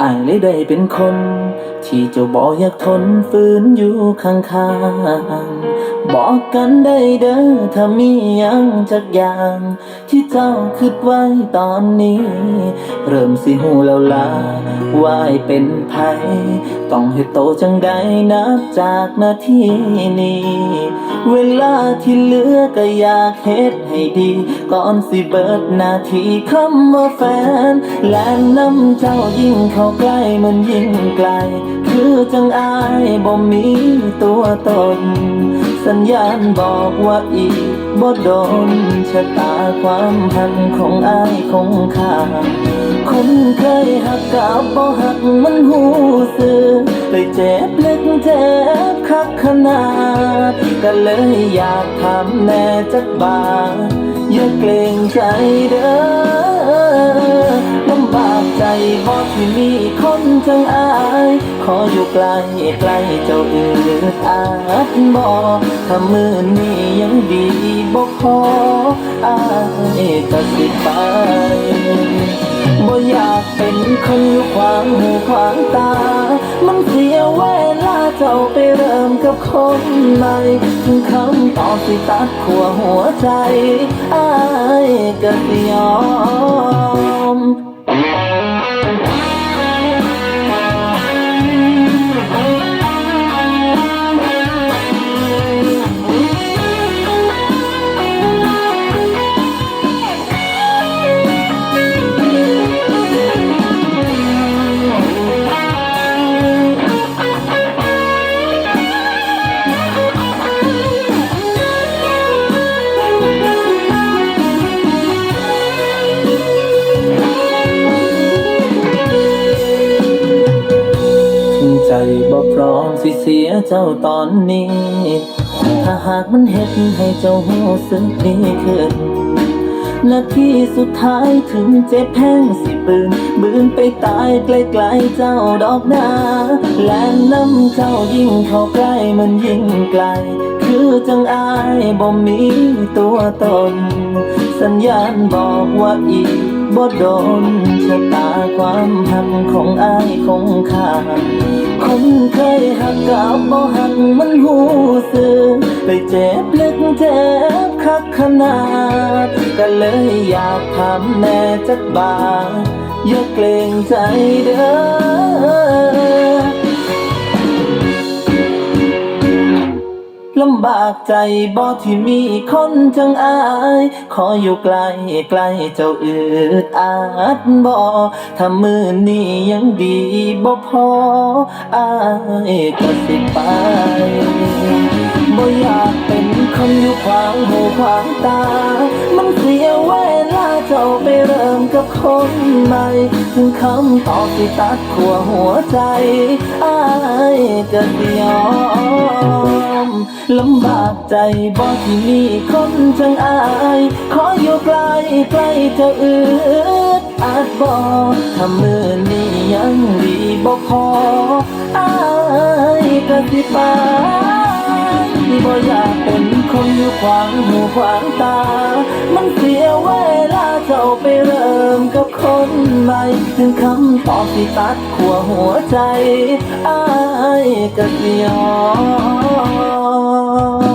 อายเลยได้เป็นคน ที่เจ้าบ่อยากทนฝืนอยู่ข้างๆ บอกกันได้เด้อถ้ามียังจักอย่าง ที่เจ้าคิดไว้ตอนนี้ เริ่มสิหูแล้วล่ะว่าให้เป็นไผต้องให้โตจังใดนับจากนาทีนี้ เวลาที่เหลือก็อยากเฮ็ดให้ดี ก่อนสิเบิดนาทีคำว่าแฟน และน้ำเจ้ายิ่งเข้าใกล้มันยิ่งไกล คือจังอายบ่มีตัวตน สัญญาณบอกว่าอีกบ่โดนชะตาความพันของอายคงข้าคนเคยหักกับบ่หักมันหูสึกเลยเจ็บลึกเจ็บคักขนาด ก็เลยอยากทำแน่จักบาท อย่าเกรงใจเด้อลำบากใจบ่ที่มีคนจังอาย ขออยู่ไกลไกลเจ้าอืดอาดบ่ถ้ามือนี้ยังดีบ่พออายก็สิไปบ่อยากเป็นคนอยู่ขวางหูขวางตา เจ้าไปเริ่มกับคนใหม่คำตอบที่ตัดขัวหัวใจอายก็ยอม ใจบ่พร้อมสิเสียเจ้าตอนนี้ ถ้าหากมันเฮ็ดให้เจ้าหูสึกดีขึ้นนาทีสุดท้ายถึงเจ็บแห้งสิปืนบืนไปตายไกลๆเจ้าดอกนาและน้ำเจ้ายิ่งเข้าใกล้มันยิ่งไกล คือจังอายบ่มีตัวตน สัญญาณบอกว่าอีก บ่โดนชะตาความหักของอายคงข่าคนเคยหักกับบ่หักมันหูสึกไปเจ็บลึกเจ็บคักขนาดก็เลยอยากทำแม่จักบาอย่าเกรงใจเด้อ ลำบากใจบ่ที่มีคนจังอาย ขออยู่ไกลไกลเจ้าอืดอาดบ่ถ้ามือนี้ยังดีบ่พออายก็สิไปบ่อยากเป็นคนอยู่ขวางหูขวางตา มันเสียเวลาเจ้าไปเริ่มกับคนใหม่ถึงคำตอบที่ตัดขัวหัวใจอายก็สิยอม ลำบากใจบ่ที่มีคนจังอาย ขออยู่ใกล้ใกลเธออืดอาจบ่ถ้ามือนี้ยังดีบ่พออายก็สิไปบ่อยากเป็นคนอยู่ขวางหูขวางตา มันเสียเวลาเจ้าไปเริ่มกับคนใหม่ ถึงคำตอบที่ตัดขัวหัวใจอายก็ยอม